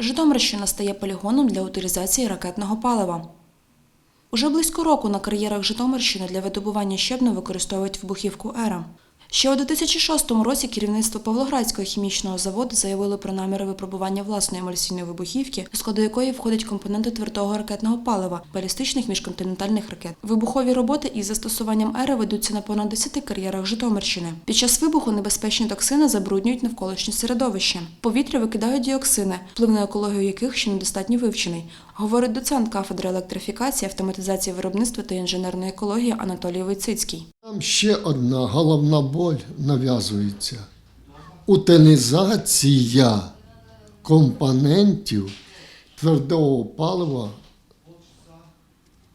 Житомирщина стає полігоном для утилізації ракетного палива. Уже близько року на кар'єрах Житомирщини для видобування щебну використовують вибухівку «Ера». Ще у 2006 році керівництво Павлоградського хімічного заводу заявило про наміри випробування власної емульсійної вибухівки, до складу якої входять компоненти твердого ракетного палива, балістичних міжконтинентальних ракет. Вибухові роботи із застосуванням «Ери» ведуться на понад 10 кар'єрах Житомирщини. Під час вибуху небезпечні токсини забруднюють навколишнє середовище. Повітря викидають діоксини, вплив на екологію яких ще недостатньо вивчений, говорить доцент кафедри електрифікації, автоматизації виробництва та інженерної екології Анатолій Войцицький. Там ще одна головна боль нав'язується. Утилізація компонентів твердого палива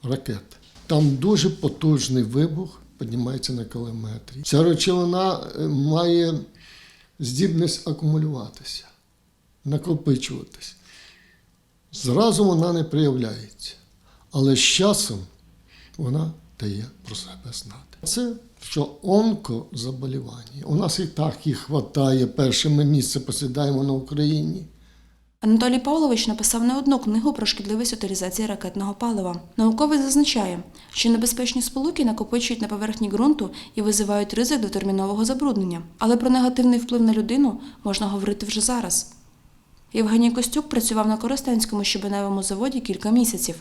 ракет. Там дуже потужний вибух, піднімається на кілометрі. Ця речовина е, має здібність акумулюватися, накопичуватись. Зразу вона не проявляється, але з часом вона дає про себе знати. Це що онкозаболівання. У нас і так їх вистачає. Перше ми місце посідаємо на Україні. Анатолій Павлович написав не одну книгу про шкідливість утилізації ракетного палива. Науковець зазначає, що небезпечні сполуки накопичують на поверхні ґрунту і визивають ризик до термінового забруднення. Але про негативний вплив на людину можна говорити вже зараз. Євгеній Костюк працював на Коростенському щебеневому заводі кілька місяців.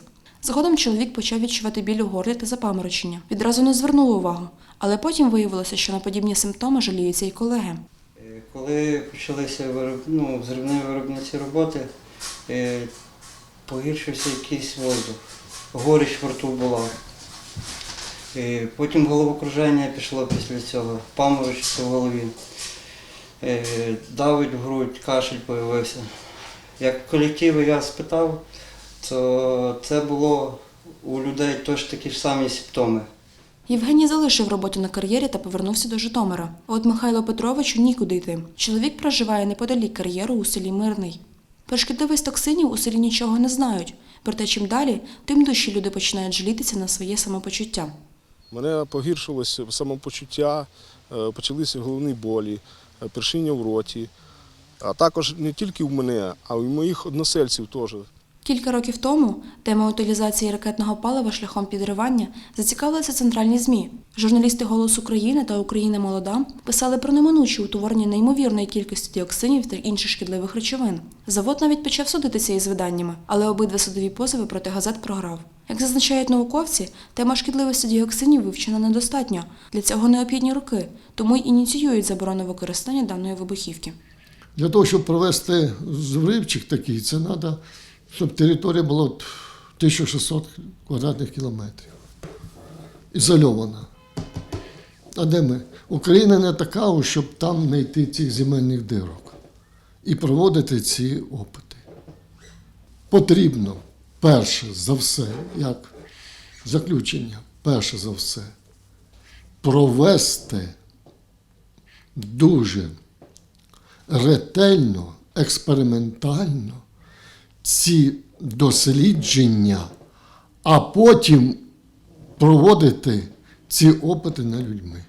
Згодом чоловік почав відчувати біль у горлі та запаморочення. Відразу не звернув увагу, але потім виявилося, що на подібні симптоми жаліються й колеги. Е, Коли почалися вироб... ну, зривні виробниці роботи, е, погіршився якийсь воздух, горіч в рту була. Е, Потім головокруження пішло після цього, паморочиться в голові, давить в грудь, кашель появився. Як в колективі я спитав, то це було у людей теж такі ж самі симптоми. Євгеній залишив роботу на кар'єрі та повернувся до Житомира. А от Михайло Петровичу нікуди йти. Чоловік проживає неподалік кар'єру у селі Мирний. Про шкідливість токсинів у селі нічого не знають. Проте чим далі, тим дужче люди починають жалітися на своє самопочуття. Мене погіршилося самопочуття, е, почалися головні болі, е, першиння в роті. А також не тільки в мене, а й в моїх односельців теж. Кілька років тому тема утилізації ракетного палива шляхом підривання зацікавилися центральні ЗМІ. Журналісти «Голос України» та «Україна молода» писали про неминуче утворення неймовірної кількості діоксинів та інших шкідливих речовин. Завод навіть почав судитися із виданнями, але обидва судові позови проти газет програв. Як зазначають науковці, тема шкідливості діоксинів вивчена недостатньо. Для цього необхідні роки, тому й ініціюють заборону використання даної вибухівки. Для того, щоб провести зривчик такий, це треба, щоб територія була 1600 квадратних кілометрів. Ізольована. А де ми? Україна не така, щоб там не йти цих земельних дирок і проводити ці опити. Потрібно, перше за все, як заключення, перше за все, провести дуже ретельно, експериментально ці дослідження, а потім проводити ці опити над людьми.